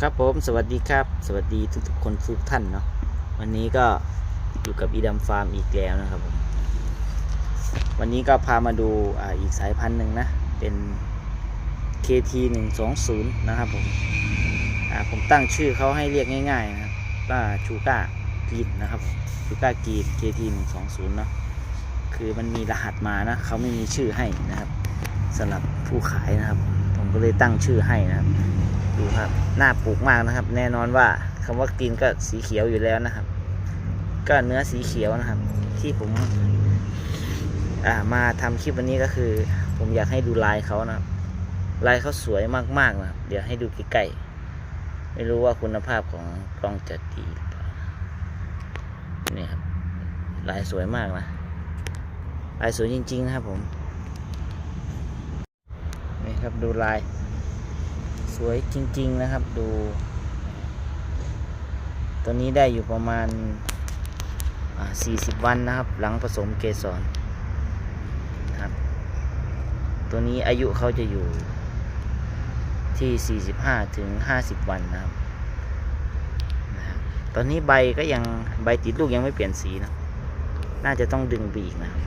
ครับผมสวัสดีครับ สวัสดีทุกๆคนทุกท่านเนาะวันนี้ก็อยู่กับอีดัมฟาร์มอีกแล้วนะครับผมวันนี้ก็พามาดูออีกสายพันธุ์หนึ่งนะ เป็น KT 1 2 0นะครับผมผมตั้งชื่อเขาให้เรียกง่ายๆนะว่าชูก้ากรีนนะครับผมชูก้ากรีน KT 1 2 0เนาะคือมันมีรหัสมานะเขาไม่มีชื่อให้นะครับสำหรับผู้ขายนะครับ ผมก็เลยตั้งชื่อให้นะครับ ดูครับหน้าปลูกมากนะครับ แน่นอนว่าคำว่ากรีนก็สีเขียวอยู่แล้วนะครับ ก็เนื้อสีเขียวนะครับ ที่ผมมาทำคลิปวันนี้ก็คือ ผมอยากให้ดูลายเขานะครับลายเขาสวยมากๆนะครับเดี๋ยวให้ดูใกล้ๆไม่รู้ว่าคุณภาพของกล้องจะดีหรือเปล่านี่ครับลายสวยมากนะลายสวยจริง ๆ นะครับผมนี่ครับดูลาย สวยจริง ๆ นะครับดู ตัวนี้ได้อยู่ประมาณ 40 วันนะครับ หลังผสมเกสรนะครับ ตัวนี้อายุเขาจะอยู่ที่ 45 ถึง 50 วันนะครับนะตอนนี้ใบก็ยังใบติดลูกยังไม่เปลี่ยนสีนะ น่าจะต้องดึงไปอีกนะครับ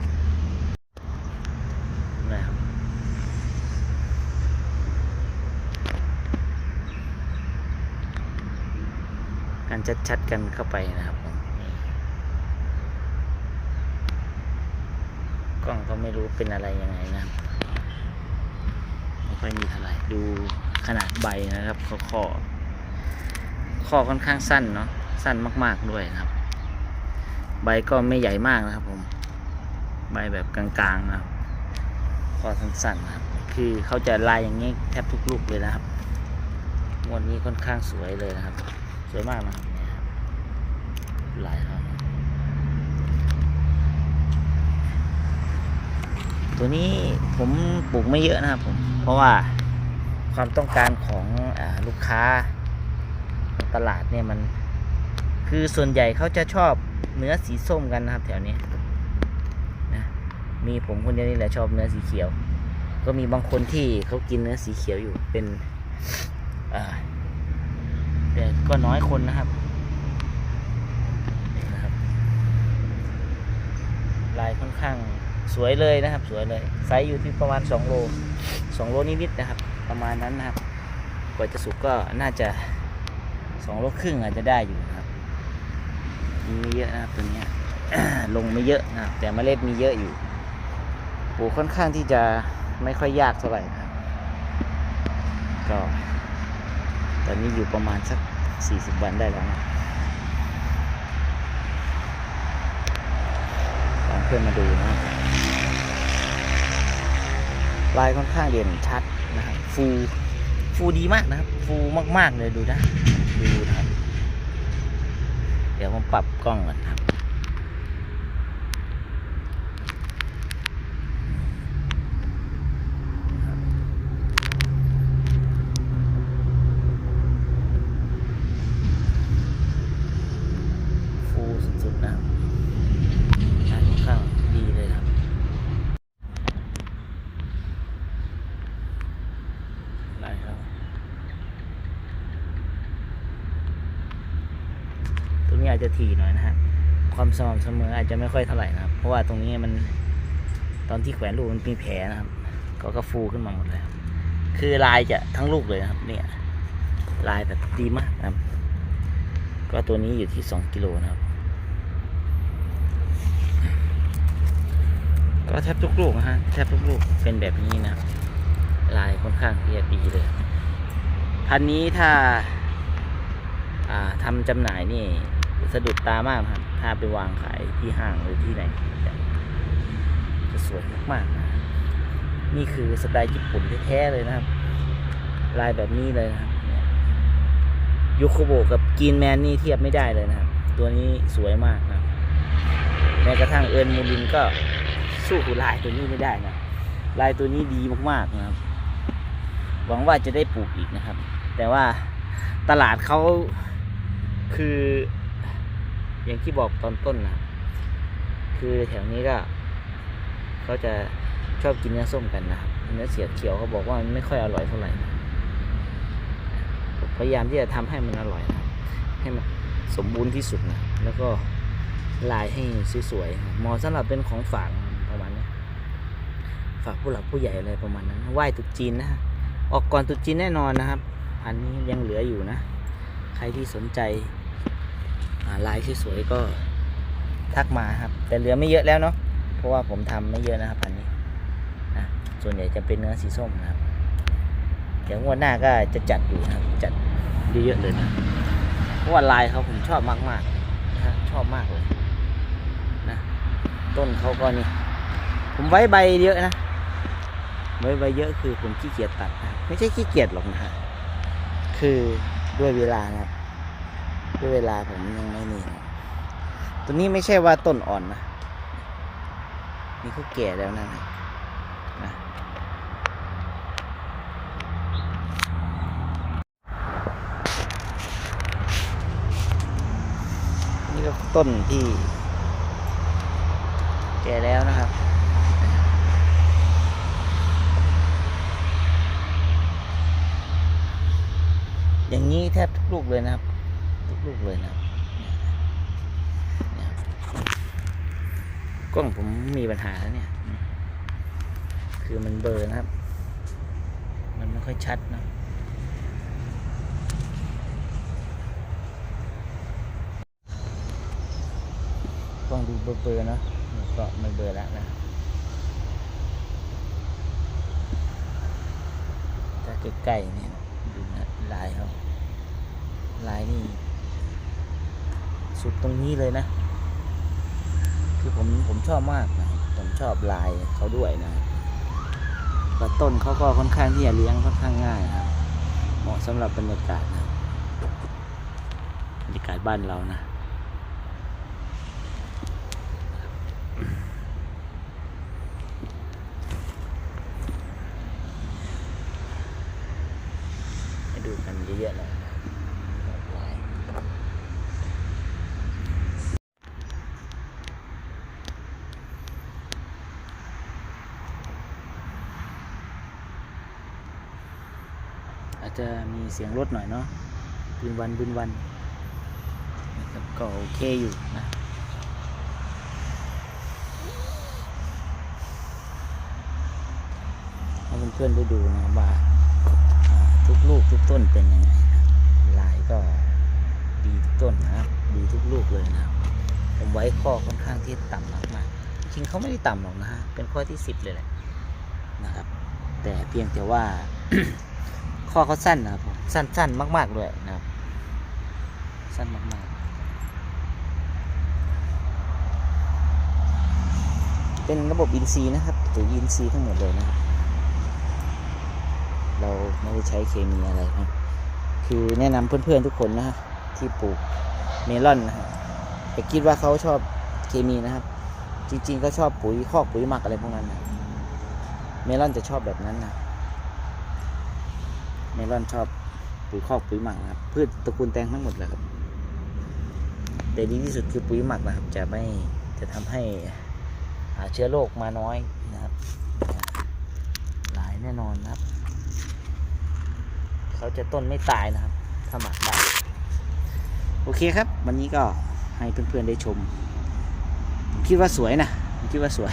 ันชัดๆกันเข้าไปนะครับผมกล้องก็ไม่รู้เป็นอะไรยังไงนะไม่ค่อยมีเท่าไหร่ดูขนาดใบนะครับข้อข้อข้อค่อนข้างสั้นเนาะสั้นมาก ๆด้วยนะครับ ใบก็ไม่ใหญ่มากนะครับผม ใบแบบกลางๆนะครับข้อสั้นๆนะครับคือเขาจะลายอย่างนี้แทบทุกลูกเลยนะครับงวดนี้ค่อนข้างสวยเลยนะครับ สวยมากนะครับเนี่ยครับลายครับ ตัวนี้ผมปลูกไม่เยอะนะครับผม เพราะว่าความต้องการของอลูกค้าตลาดเนี่ยมัน คือส่วนใหญ่เขาจะชอบเนื้อสีส้มกันนะครับ แถวนี้นะมีผมคนเดียวนี่แหละชอบเนื้อสีเขียว ก็มีบางคนที่เขากินเนื้อสีเขียวอยู่เป็นอ่า แต่ก็น้อยคนนะครับนี่นะครับ ลายค่อนข้างสวยเลยนะครับ สวยเลยไซส์อยู่ที่ประมาณ 2 โล 2 โลนิดๆนะครับ ประมาณนั้นนะครับ กว่าจะสุกก็น่าจะ 2 โลครึ่งอาจจะได้อยู่นะครับมีไม่เยอะนะครับตัวนี้ลงไม่เยอะนะครับแต่เมล็ดมีเยอะอยู่ปลูกค่อนข้างที่จะไม่ค่อยยากเท่าไหร่นะครับก็ตอนนี้อยู่ประมาณสัก 40วันได้แล้วนะตามเพื่อนมาดูนะลายค่อนข้างเด่นชัดนะครับฟูฟูดีมากนะครับ ฟูมากๆเลยดูนะ ดูนะครับ เดี๋ยวผมปรับกล้องก่อนครับ ฟูสุดๆนะครับงานค่อนข้างดีเลยครับ ได้ครับตรงนี้อาจจะถี่หน่อยนะฮะความสม่ำเสมออาจจะไม่ค่อยเท่าไหร่นะครับ เพราะว่าตรงนี้มันตอนที่แขวนลูกมันมีแผลนะครับก็ก็ฟูขึ้นมาหมดเลยครับคือลายจะทั้งลูกเลยนะครับ เนี่ย ลายแบบดีมากนะครับ ก็ตัวนี้อยู่ที่สองกิโลนะครับ ก็แทบทุกลูกนะฮะแทบทุกลูกเป็นแบบนี้นะครับ ลายค่อนข้างที่จะดีเลย พันนี้ถ้าอ่าทำจำหน่ายนี่สะดุดตามากครับ ถ้าไปวางขายที่ห้างหรือที่ไหน จะสวยมากๆนะนี่คือสไตล์ญี่ปุ่นแท้ๆเลยนะครับ ลายแบบนี้เลยนะครับยูโคโบกับกีนแมนนี่เทียบไม่ได้เลยนะครับ ตัวนี้สวยมากนะแม้กระทั่งเอิร์นมูลินก็สู้ลายตัวนี้ไม่ได้นะ ลายตัวนี้ดีมากๆนะครับ หวังว่าจะได้ปลูกอีกนะครับ แต่ว่าตลาดเขาคือ อย่างที่บอกตอนต้นนะคือแถวนี้ก็เขาจะชอบกินเนื้อส้มกันนะครับเนื้อเสียเขียวเขาบอกว่ามันไม่ค่อยอร่อยเท่าไหร่นะพยายามที่จะทำให้มันอร่อยนะให้มันสมบูรณ์ที่สุดนะแล้วก็ลายให้สวยๆเหมาะสำหรับเป็นของฝากประมาณนี้ฝากผู้หลักผู้ใหญ่อะไรประมาณนั้นไหว้ตรุษจีนนะฮะ ออกก่อนตุจีนแน่นอนนะครับ พันนี้ยังเหลืออยู่นะ ใครที่สนใจาลายสวยๆก็ทักมาครับ แต่เหลือไม่เยอะแล้วเนาะเพราะว่าผมทำไม่เยอะนะครับพันนี้นะส่วนใหญ่จะเป็นเนื้อสีส้มนะครับเดี๋ยวงวดหน้าก็จะจัดอยู่นะครับจัดเยอะๆเลยนะเพราะว่าลายเขาผมชอบมากๆนะฮะชอบมากเลยนะต้นเขาก็นี่ผมไว้ใบเยอะนะ ไว้ใบเยอะคือผมขี้เกียจตัด ไม่ใช่ขี้เกียจหรอกนะคือด้วยเวลานะครับด้วยเวลาผมยังไม่นี่นะตัวนี้ไม่ใช่ว่าต้นอ่อนนะนี่เขาแก่แล้วนะนะนะนี่ก็ต้นที่ แก่แล้วนะครับ อย่างนี้ แทบทุกลูกเลยนะครับ ทุกลูกเลยนะครับเนี่ยกล้องผมมีปัญหาแล้วเนี่ย คือมันเบลอร์นะครับ มันไม่ค่อยชัดนะกล้องดูเบลอๆเนะก็ไม่เบลอแล้วนะถ้าใกล้ๆเนี่ยดูนะลายเขา ลายนี่สุดตรงนี้เลยนะ คือผมผมชอบมากนะผมชอบลายเขาด้วยนะแล้วต้นเขาก็ค่อนข้างที่จะเลี้ยงค่อนข้างง่ายครับเหมาะสำหรับบรรยากาศนะบรรยากาศบ้านเรานะ ให้ดูกันเยอะๆหน่อยนะลาย อาจจะมีเสียงรถหน่อยเนาะบืนวันบืนวันนะครับก็โอเคอยู่นะให้เพื่อนๆได้ดูนะว่าทุกลูกทุกต้นเป็นยังไงลายก็ดีทุกต้นนะครับ ดีทุกลูกเลยนะครับผมไว้ข้อค่อนข้างที่ต่ำมากๆจริงเขาไม่ได้ต่ำหรอกนะฮะเป็นข้อที่สิบเลยแหละนะครับ แต่เพียงแต่ว่า ข้อเขาสั้นนะครับสั้นๆมากๆเลยนะครับ สั้นมากๆ เป็นระบบอินทรีนะครับตัวอินทรีทั้งหมดเลยนะครับ เราไม่ได้ใช้เคมีอะไรนะคือแนะนำเพื่อนๆทุกคนนะฮะที่ปลูกเมลอนนะฮะอย่าคิดว่าเขาชอบเคมีนะครับ จริงๆก็ชอบปุ๋ยคอกปุ๋ยหมักอะไรพวกนั้นนะเมลอนจะชอบแบบนั้นนะ เมลอนชอบปุ๋ยคอกปุ๋ยหมักครับพืชตระกูลแตงทั้งหมดเลยครับ แต่ดีที่สุดคือปุ๋ยหมักนะครับ จะไม่จะทำให้หาเชื้อโรคมาน้อยนะครับ หลายแน่นอนนะครับ เขาจะต้นไม่ตายนะครับ ถ้าหมักได้โอเคครับ วันนี้ก็ให้เพื่อนๆได้ชมผมคิดว่าสวยนะผมคิดว่าสวย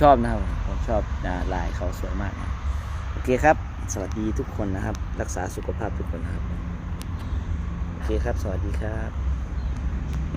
ชอบนะครับผมชอบลายเขาสวยมากนะโอเคครับ สวัสดีทุกคนนะครับ รักษาสุขภาพทุกคนนะครับ โอเคครับ สวัสดีครับ